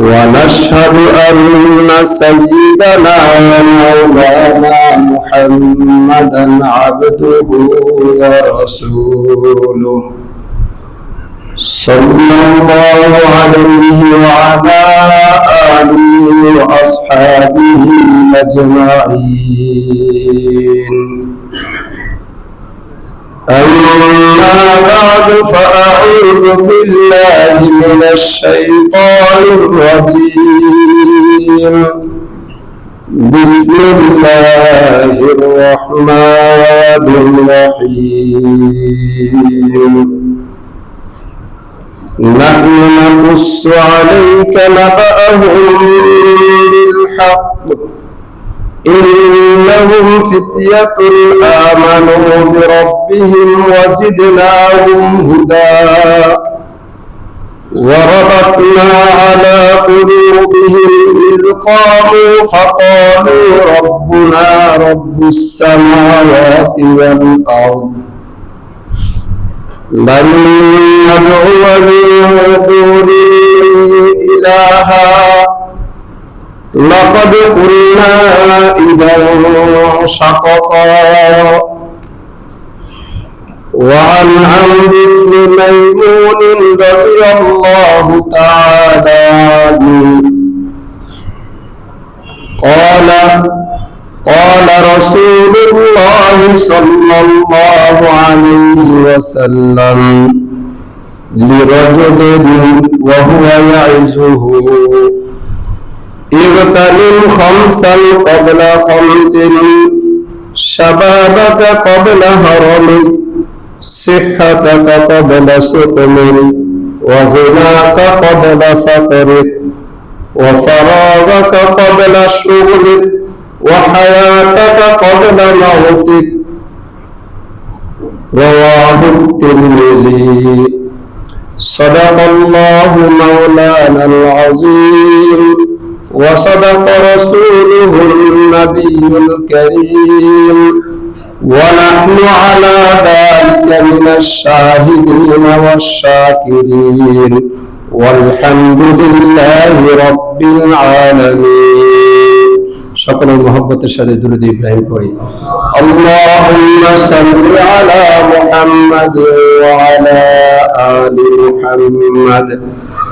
ونشهد أن سيدنا ومولانا محمدا عبده ورسوله. صلى الله عليه وعلى آله وأصحابه أجمعين. أما بعد فأعوذ بالله من الشيطان الرجيم. بسم الله الرحمن الرحيم. نحن نقص عليك نبأهم بالحق. إنهم فتية آمنوا بربهم وزدناهم هدى. وربطنا على قلوبهم إذ قاموا فقالوا ربنا رب السماوات والأرض لن ندعو من دونه إلها. لقد قلنا إذا شططا وعن عمرو بن ميمون رضي الله تعالى عنه. قال قال رسول الله صلى الله عليه وسلم لرجل وهو يعزه اغتنم خمسا قبل خمس شبابك قبل هرمك صحتك قبل سقم وغناك قبل فقرك وفراغك قبل شغلك وحياتك قبل موتك رواه الترمذي صدق الله مولانا العظيم وصدق رسوله النبي الكريم ونحن على ذلك من الشاهدين والشاكرين والحمد لله رب العالمين সকলের মহব্বতের সাথে দুরুদ ইব্রাহিম পড়ি আল্লাহুম্মা সাল্লি আলা মুহাম্মাদ ওয়া আলা আলি মুহাম্মাদ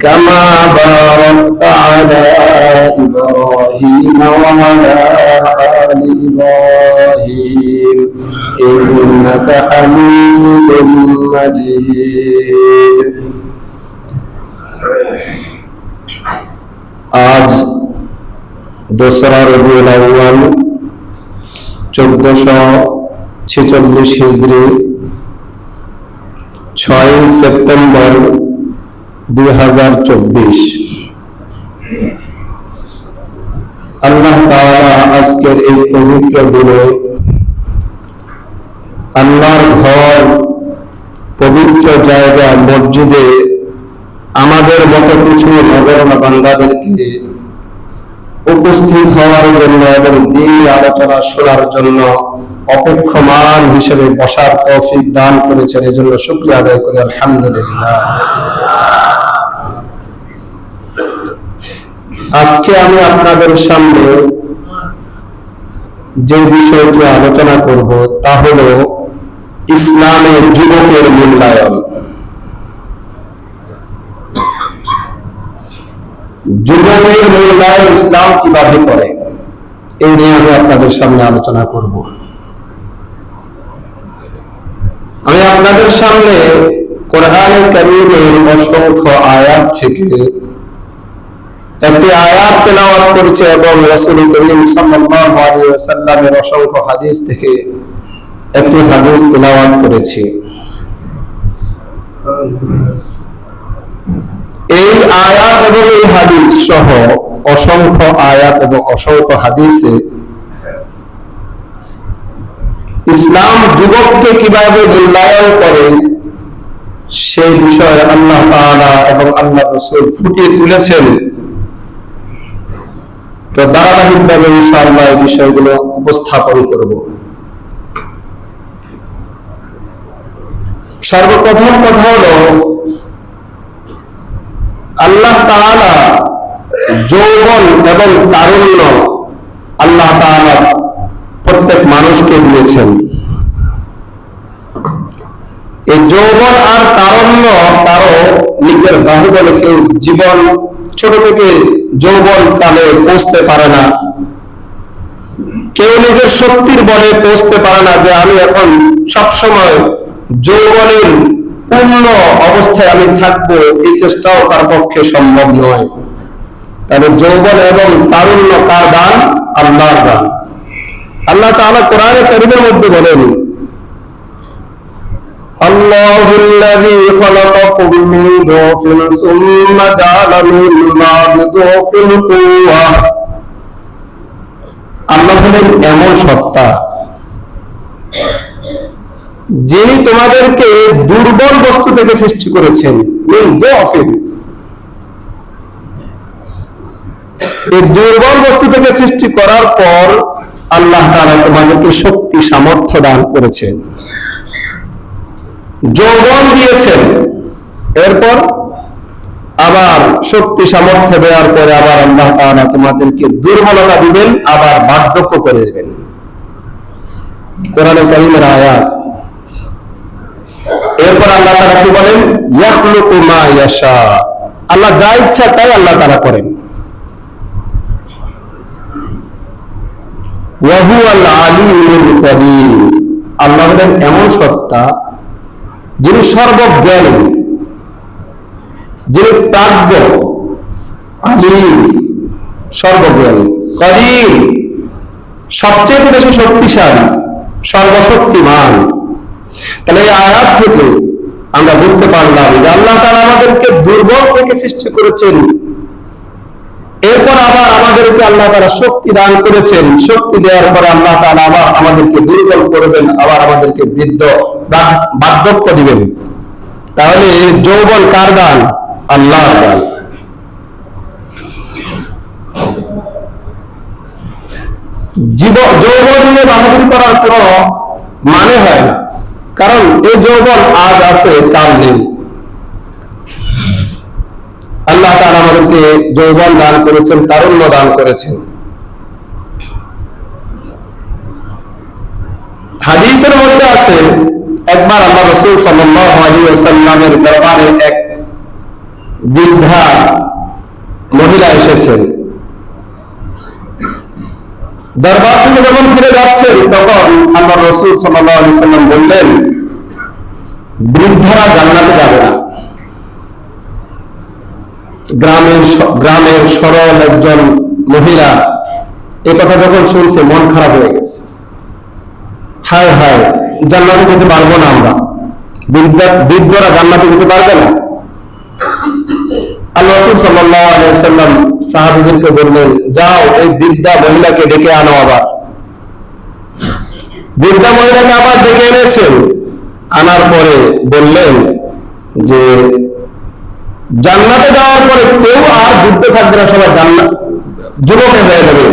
كما باركت على إبراهيم وعلى آل إبراهيم إنك حميد مجيد আজ দোসরা রবিউল আউয়াল চোদ্দশো ছেচল্লিশ হিজড়ি ছয় সেপ্টেম্বর আল্লাহ আজকের এই পবিত্র দিনে আল্লাহর ঘর, পবিত্র জায়গা, মসজিদে আমাদের মতো কিছু উপস্থিত হওয়ার জন্য এবং দিন আলোচনা শোনার জন্য অপেক্ষমান হিসেবে বসার তৌফিক দান করেছেন। এই জন্য শুক্রিয়া আদায় করি। আলহামদুলিল্লাহ। আজকে আমি আপনাদের সামনে যে বিষয়টি আলোচনা করব, তা হল ইসলামের যুবকের মূল্যায়ন। যুবকের মূল্যায়ন ইসলাম কীভাবে করে, এই নিয়ে আমি আপনাদের সামনে আলোচনা করব। আমি আপনাদের সামনে কোরআনে কারীমের অসংখ্য আয়াত থেকে একটি আয়াত তেলাওয়াত করেছে এবং রাসূল করিম সাল্লাল্লাহু আলাইহি ওয়াসাল্লামের অসংখ্য হাদিস থেকে একটি হাদিস তেলাওয়াত করেছি। এই আয়াত এবং এই হাদিস সহ অসংখ্য আয়াত এবং অসংখ্য হাদিসে ইসলাম যুবককে কীভাবে মূল্যায়ন করে সেই বিষয়ে আল্লাহ তাআলা এবং আল্লাহ রসুল ফুটিয়ে তুলেছেন। তো ধারাবাহিকভাবে ইনশাআল্লাহ এই বিষয়গুলো উপস্থাপন করব। সর্বপ্রথম কথা হলো, আল্লাহ তাআলা যৌবন এবং তারুণ্য আল্লাহ তাআলা প্রত্যেক মানুষকে দিয়েছেন। এই যৌবন আর তারণ্য কারও নিজের বাহুবলে কেউ জীবন ছোট থেকে যৌবন কালে পৌঁছতে পারে না। কেউ নিজের শক্তির বলে পৌঁছতে পারে না যে আমি এখন সবসময় যৌবনের পূর্ণ অবস্থায় আমি থাকব, এই চেষ্টাও তার পক্ষে সম্ভব নয়। তাহলে যৌবন এবং তারুণ্য কার দান, আল্লাহর দান। আল্লাহ তাআলা কোরআনে কারীমের মধ্যে বলেন الله الذي خلقكم من ضعف ثم جعل من بعد ضعف قوة আল্লাহ হলেন এমন সত্তা যিনি তোমাদেরকে দুর্বল বস্তু থেকে সৃষ্টি করেছেন মিন দুআফিন। এই দুর্বল বস্তু থেকে সৃষ্টি করার পর আল্লাহ তাআলা তোমাদেরকে শক্তি সামর্থ্য দান করেছেন যৌবন দিয়েছেন। এরপর আবার শক্তি, সামর্থ্য দেওয়ার পরে আবার আল্লাহ তাআলা তোমাদেরকে দুর্বলতা দিবেন, আবার বার্ধক্য করে দেবেন। কোরআনে কারিমের আয়াত। এরপর আল্লাহ তাআলা কি বলেন? আল্লাহ যা ইচ্ছা তাই আল্লাহ তারা করেন। আল্লাহ হলেন এমন সত্তা যিনি সর্বজ্ঞানী, যিনি প্রাজ্ঞ আলিম সর্বজ্ঞানী কদিন সবচেয়ে বেশি শক্তিশালী, সর্বশক্তিমান। তাহলে এই আয়াত থেকে আমরা বুঝতে পারলাম যে আল্লাহ তারা আমাদেরকে দুর্বল থেকে সৃষ্টি করেছেন। এরপর আবার আমাদেরকে আল্লাহ তাআলা শক্তি দান করেছেন। শক্তি দেওয়ার পরে আল্লাহ তাআলা আবার আমাদেরকে দুর্বল করবেন, আবার আমাদেরকে বৃদ্ধ বার্ধক্য দিবেন। তাহলে যৌবন কার দান আল্লাহর দান জীব, যৌবন বাহাদুরি করার কোনো মানে হয় কারণ এই যৌবন আজ আছে, কাল নেই। আল্লাহ তাআলা আমাদেরকে যৌবন দান করেছেন, তারুণ্য দান করেছেন। হাদিসের মধ্যে আছে, একবার আল্লাহ রসুল ওয়াসাল্লামের দরবারে এক বৃদ্ধা মহিলা এসেছেন। দরবার থেকে যখন ফিরে যাচ্ছেন তখন আল্লাহ রসুল সাল্লাম বললেন, বৃদ্ধারা জান্নাতে যাবে না। গ্রামের গ্রামের সরল একজন মহিলা এই কথা যখন শুনছে, মন খারাপ হয়ে গেছে। হায় হায়, জান্নাতে যেতে পারব না আমরা। বৃদ্ধা, বৃদ্ধরা জান্নাতে যেতে পারবে না। আল্লাহ রসুল আলাইহি ওয়াসাল্লাম বললেন, যাও, এই বৃদ্ধা মহিলাকে ডেকে আনো আবার। বৃদ্ধা মহিলাকে আবার ডেকে এনেছেন। আনার পরে বললেন যে জান্নাতে যাওয়ার পরে কেউ আর যুদ্ধে থাকবে না সবাই জান্নাত যুবক হয়ে যাবে।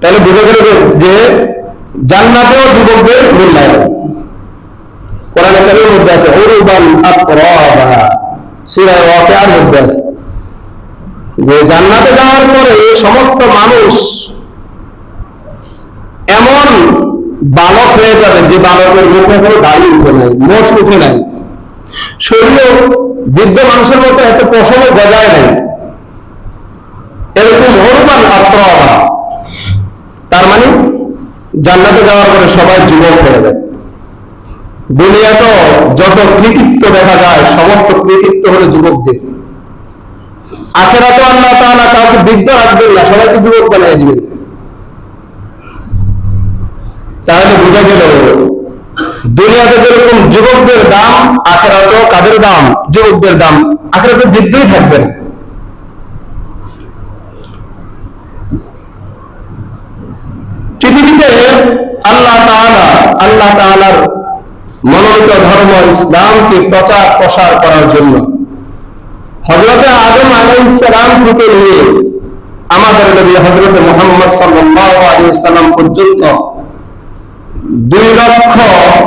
তাহলে বুঝে গেল যে জান্নাতেও যুবকদের মূল্যায়ন কোরআনে মধ্যে আছে আতরাবা সূরা মধ্যে আছে। যে জান্নাতে যাওয়ার পরে সমস্ত মানুষ এমন বালক হয়ে যাবে, যে বালকের মুখে কোনো দাড়ি উঠে নাই, মোচ উঠে নাই। শরীরে বৃদ্ধ মানুষের মতো এত পশম গজায় নাই। এরকম হরমান আত্মবা তার মানে জান্নাতে যাওয়ার পরে সবাই যুবক হয়ে যায়। দুনিয়া তো যত কৃতিত্ব দেখা যায়, সমস্ত কৃতিত্ব হলো যুবকদের। আখেরা তো আল্লাহ তাআলা কাউকে বৃদ্ধ রাখবেন না, সবাইকে যুবক বানিয়ে দিবেন। তাহলে বোঝা গেল, দুনিয়াতে যেরকম যুবকদের দাম আখেরাতেও কাদের দাম? যুবকদের দাম। আখেরাতে বৃদ্ধই থাকবেন পৃথিবীতে আল্লাহ আল্লাহ মনোনীত ধর্ম ইসলামকে প্রচার প্রসার করার জন্য হজরত আদম আলাইহিস সালাম থেকে নিয়ে আমাদের নবী হজরত মোহাম্মদ সাল্লাম পর্যন্ত দুই লক্ষ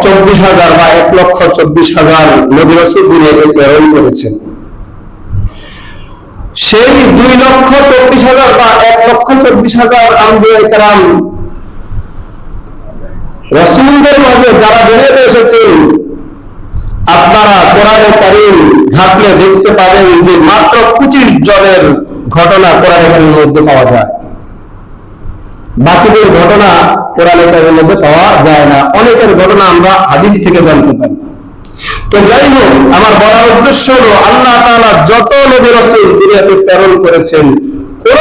চব্বিশ হাজার বা এক লক্ষ চব্বিশ হাজার নবী রসুল দুনিয়াকে প্রেরণ করেছেন। সেই দুই লক্ষ চব্বিশ হাজার বা এক লক্ষ চব্বিশ হাজার রসুলদের মাঝে যারা বেরিয়ে এসেছেন, আপনারা কোরআনে কারিম ঘাটলে দেখতে পাবেন যে মাত্র পঁচিশ জনের ঘটনা কোরআনে কারিমের মধ্যে পাওয়া যায়। বাকিদের ঘটনা কোরআনে মধ্যে পাওয়া যায় না। অনেকের ঘটনা আমরা হাদিস থেকে জানতে পারি। তো যাই হোক, আমার বলার উদ্দেশ্য হলো, আল্লাহ তাআলা যত নবী রাসূল দুনিয়াতে প্রেরণ করেছেন কোন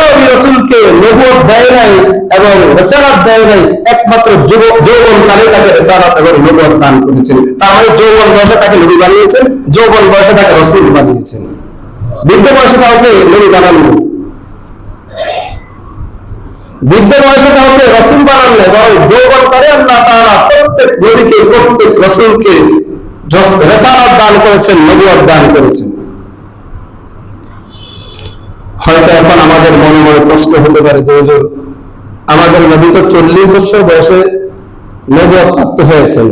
নবী দেয় নাই এবং রিসালাত দেয় নাই, একমাত্র যুবক যৌবন কালে তাকে রিসালাত এবং নবুয়ত দান করেছেন। মানে যৌবন বয়সে তাকে নবী বানিয়েছেন, যৌবন বয়সে তাকে রাসূল বানিয়েছেন। বৃদ্ধ বয়সে কাউকে? নবী বানান। বৃদ্ধ বয়সে কাউকে রসুল বানান নাই বরং যৌবন করে আল্লাহ তাআলা প্রত্যেক দান করেছেন নবুয়ত দান করেছেন। হয়তো এখন আমাদের মনে মনে প্রশ্ন হতে পারে আমাদের নবী তো চল্লিশ বছর বয়সে নবুয়ত প্রাপ্ত হয়েছেন।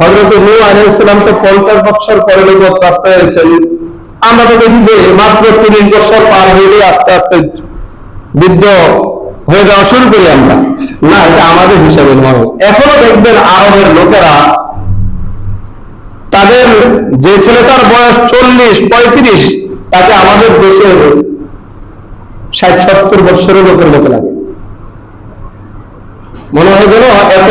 হজরত নূহ আলাইহিস সালাম তো পঞ্চাশ বছর পরে নবুয়ত প্রাপ্ত হয়েছেন। আমরা তো দেখি যে মাত্র তিরিশ বছর পার হইলে আস্তে আস্তে বৃদ্ধ হয়ে যাওয়া শুরু করি আমরা। না, এটা আমাদের হিসাবে নয়। এখনও দেখবেন আরবের লোকেরা তাদের যে ছেলেটার বয়স চল্লিশ, পঁয়ত্রিশ, তাকে আমাদের দেশের ষাট, সত্তর বছরের লোকের মতো লাগে। মনে হয় যেন এত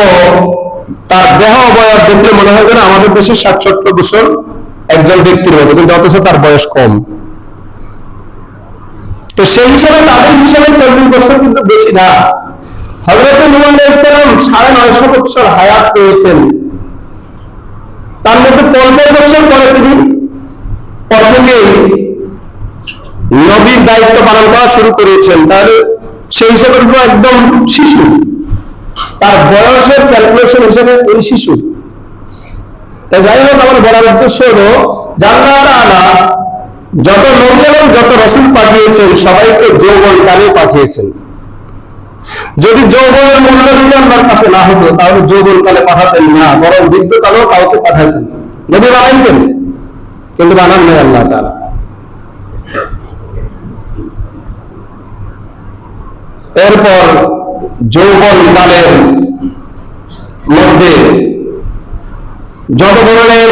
তার দেহ বয়স দেখলে মনে হয় যেন আমাদের দেশে ষাট, সত্তর বছর একজন ব্যক্তির মতো, কিন্তু অথচ তার বয়স কম। তো সেই হিসাবে তাদের হিসাবে চল্লিশ বছর কিন্তু বেশি না। হজরত ইসলাম সাড়ে নয়শো বছর হায়াত পেয়েছেন। তার মধ্যে পঞ্চাশ বছর পরে তিনি প্রথমে নবীর দায়িত্ব পালন করা শুরু করেছেন। তাহলে সেই হিসাবে একদম শিশু। তার বয়সের ক্যালকুলেশন হিসেবে ওই শিশু। তাই যাই হোক, আমার বলার উদ্দেশ্য হলো, জান্নাত আলা যত এবং যত রসুল পাঠিয়েছেন, সবাইকে যৌবন কালে পাঠিয়েছেন। যদি যৌবনের মূল্য যদি আপনার কাছে না হতো, তাহলে যৌবন কালে পাঠাতেন না, বরং বৃদ্ধ কালেও কাউকে পাঠাতেন। নবী বানাইতেন, কিন্তু বানান নেই আল্লাহ তারা এরপর যৌবন কালের মধ্যে যত ধরনের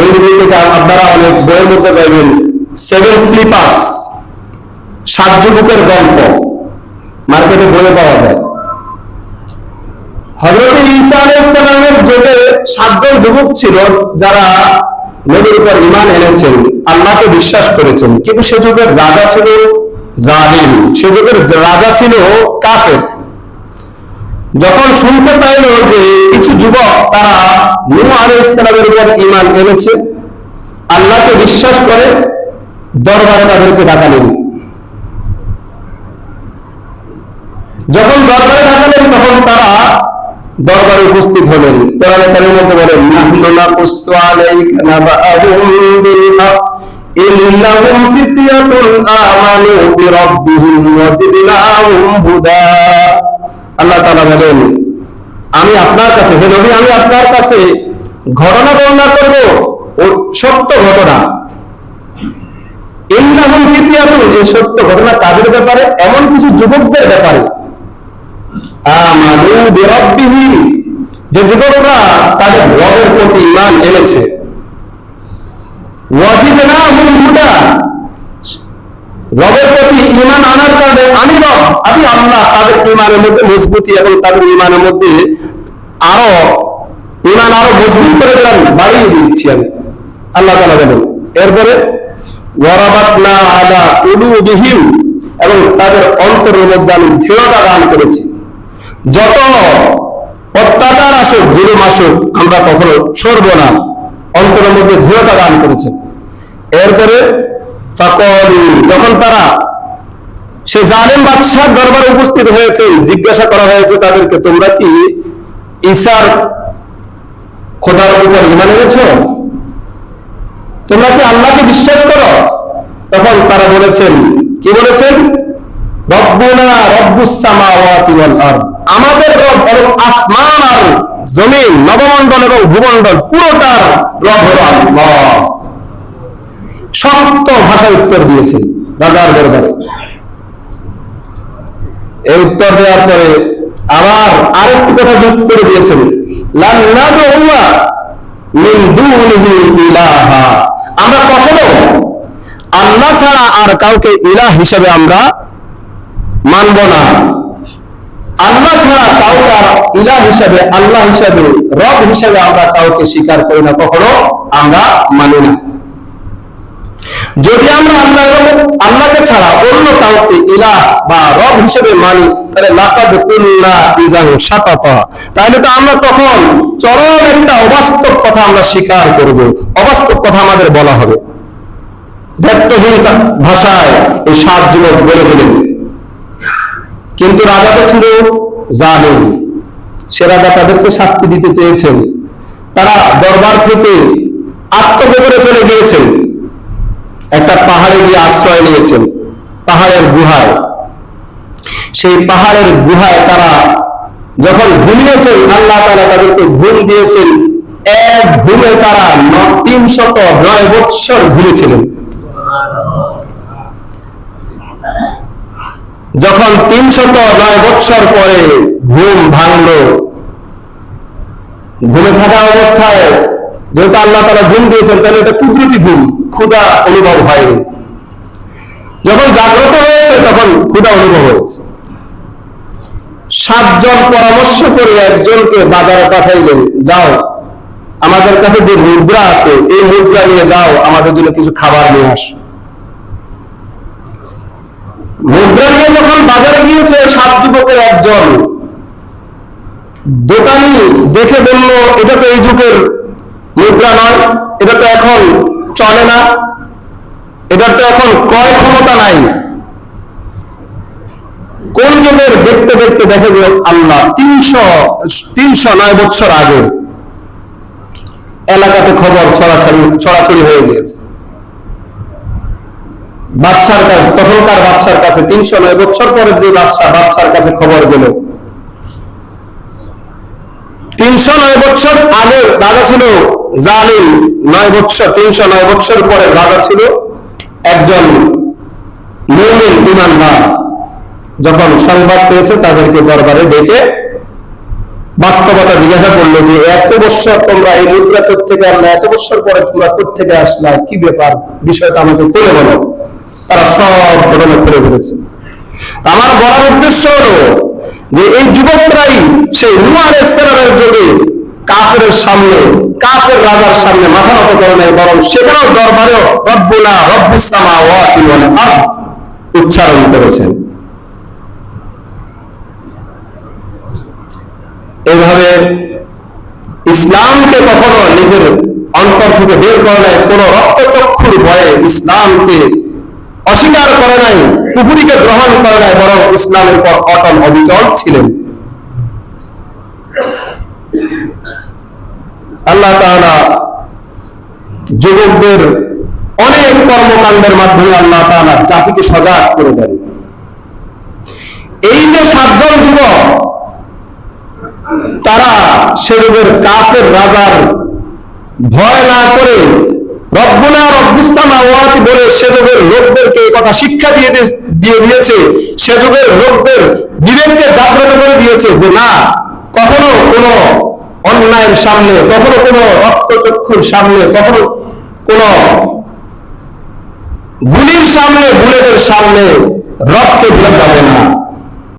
ইংরেজি থেকে আপনারা অনেক বইয়ের মধ্যে পাইবেন সেভেন স্লিপার্স সাত যুবকের গল্প। মার্কেটে বইয়ে পাওয়া যায়। হজরত ঈসা আলাইহিসসালামের যুগে সাতজন যুবক ছিল যারা নবীর উপর ঈমান এনেছেন, আল্লাহকে বিশ্বাস করেছেন। কিন্তু সে যুগের রাজা ছিল জালিম, সে যুগের রাজা ছিল কাফের। যখন শুনতে পাইল যে কিছু যুবক তারা নূহ আলাইহিস সালামের উপর ঈমান এনেছে, আল্লাহকে বিশ্বাস করে, দরবারে তাদেরকে ডাকালেন। যখন দরবারে ডাকালেন, তখন তারা দরবারে উপস্থিত হলেন। কোরআনে কারিমের মধ্যে বলেন নাহনু বিল ফিতয়াতুন আমানু বিরাব্বিহিম হুদা। আল্লাহ তাআলা বলেন, আমি আপনার কাছে, হে নবী, আমি আপনার কাছে ঘটনা বর্ণনা করব সত্য ঘটনা। এই সত্য ঘটনা তাদের ব্যাপারে? এমন কিছু যুবকদের ব্যাপারে। যে যুবকরা তাদের রবের প্রতি ঈমান এনেছে। হুদা রবের প্রতি ঈমান আনার কারণে আমি রব, আমি আল্লাহ, তাদের ঈমানের মধ্যে মজবুতি এবং তাদের ঈমানের মধ্যে আরও, ঈমান আরও মজবুত করে দিলাম, বাড়িয়ে দিচ্ছি আমি। আল্লাহ তাআলা বলেন, এরপরে, ওয়ারাবাতনা আলা কুলুবিহিম এবং তাদের অন্তরের মধ্যে আমি দৃঢ়তা দান করেছি। যত অত্যাচার আসুক জুলুম আসুক আমরা কখনো সরব না, অন্তরের মধ্যে দৃঢ়তা দান করেছেন এরপরে যখন তারা সে জালেম বাদশাহ দরবারে উপস্থিত হয়েছে, জিজ্ঞাসা করা হয়েছে তাদেরকে, তোমরা কি ঈসার খোদার উপর ইমান এনেছ? তোমরা কি আল্লাহকে বিশ্বাস করো? তখন তারা বলেছেন, কি বলেছেন? রব্বুনা রব্বুস সামাওয়াতি ওয়াল আরদ। আমাদের রব এবং আসমান আর জমিন, নবমণ্ডল এবং ভূমণ্ডল, পুরোটার রব হলো আল্লাহ। শক্ত ভাষায় উত্তর দিয়েছেন রাজার দরবারে। এই উত্তর দেওয়ার পরে আবার আরেকটি কথা যোগ করে দিয়েছেন আমরা কখনো আল্লাহ ছাড়া আর কাউকে ইলাহ হিসেবে আমরা মানব না। আল্লাহ ছাড়া কাউকে আর ইলাহ হিসেবে, আল্লাহ হিসেবে, রব হিসেবে আমরা কাউকে স্বীকার করি না, কখনো আমরা মানি না। যদি আমরা আল্লাহ আল্লাহকে ছাড়া অন্য কাউকে ইলাহ বা রব হিসেবে মানি, তাহলে লাকাদ কুল্লা ইজান শাতাতা তাহলে তো আমরা তখন চরম একটা অবাস্তব কথা আমরা স্বীকার করব। অবাস্তব কথা আমাদের বলা হবে। ব্যক্তহীন ভাষায় এই সাত যুবক বলে দিলেন। কিন্তু রাজা তো ছিল জানেন সে রাজা তাদেরকে শাস্তি দিতে চেয়েছেন। তারা দরবার থেকে আত্মগোপনে চলে গিয়েছেন। একটা পাহাড়ে গিয়ে আশ্রয় নিয়েছেন, পাহাড়ের গুহায়। সেই পাহাড়ের গুহায় তারা যখন ঘুমিয়েছেন, আল্লাহ তারা তাদেরকে ঘুম দিয়েছেন। এক ঘুমে তারা তিন শত নয় বৎসর ঘুরেছিলেন যখন তিনশত নয় বৎসর পরে ঘুম ভাঙল, ঘুমে থাকা অবস্থায় যেহেতু আল্লাহ তারা ঘুম দিয়েছেন, তাহলে এটা কুদরতি ঘুম ক্ষুদা অনুভব হয়নি। যখন জাগ্রত হয়েছে, তখন ক্ষুদা অনুভব হয়েছে। সাতজন পরামর্শ করে একজনকে বাজারে পাঠাইলেন, যাও, আমাদের কাছে যে মুদ্রা আছে, এই মুদ্রা নিয়ে যাও, আমাদের জন্য কিছু খাবার নিয়ে আসো। মুদ্রা নিয়ে যখন বাজারে গিয়েছে সাত যুবকের একজন দোকানি দেখে বলল, এটা তো এই যুগের মুদ্রা নয়, এটা তো এখন চলে না। এটার তো এখন ক্রয় ক্ষমতা নাই। কোন যুগের দেখতে দেখতে দেখে যে আল্লাহ তিনশো তিনশো নয় বছর আগে এলাকাতে খবর ছড়াছড়ি ছড়াছড়ি হয়ে গিয়েছে। বাচ্চার কাছে, তখনকার বাচ্চার কাছে তিনশো নয় বছর পরে যে বাচ্চা বাচ্চার কাছে খবর গেল। তিনশো নয় বছর আগে রাজা ছিল জালিম নয় বছর তিনশো নয় বছর পরে রাজা ছিল একজন মৌমিন ইমানদার। যখন সংবাদ পেয়েছে, তাদেরকে দরবারে ডেকে বাস্তবতা জিজ্ঞাসা করল যে, এত বছর তোমরা এই মুদ্রা থেকে আনলা? এত বছর পরে তোমরা থেকে আসলা? কি ব্যাপার? বিষয়টা আমাকে খুলে বলো। তারা সব ঘটনা করে ফেলেছে আমার বলার উদ্দেশ্য হলো যে, এই যুবকরাই সেই নুয়ার ইসলামের যুগে কাফের সামনে কাফের রাজার সামনে মাথা নত করে নাই, বরং সেখানেও দরবারেও রব্বুনা রব্বুসামা ওয়াতি আরদ উচ্চারণ করেছেন। এইভাবে ইসলামকে কখনো নিজের অন্তর থেকে বের করে নাই, কোন রক্তচক্ষুর ভয়ে ইসলামকে অস্বীকার করে নাই কুহুরিকে গ্রহণ করে নাই, বরং ইসলামের পর অটল অবিচল ছিলেন। আল্লাহ যুবকদের অনেক কর্মকাণ্ডের মাধ্যমে আল্লাহ তাআলা জাতিকে সজাগ করে দেন। এই যে সাতজন যুবক, তারা সে যুগের কাফের রাজার ভয় না করে রব্বুনা রব্বুসামা ওয়াতি বলে সে যুগের লোকদেরকে কথা শিক্ষা দিয়ে- দিয়ে দিয়েছে। সে যুগের লোকদের বিবেককে জাগ্রত করে দিয়েছে যে না, কখনো কোনো অন্যায়ের সামনে, কখনো কোনো রক্তচক্ষুর সামনে, কখনো কোনো গুলির সামনে, বুলেটের সামনে রক্ত দিয়ে যাবে না।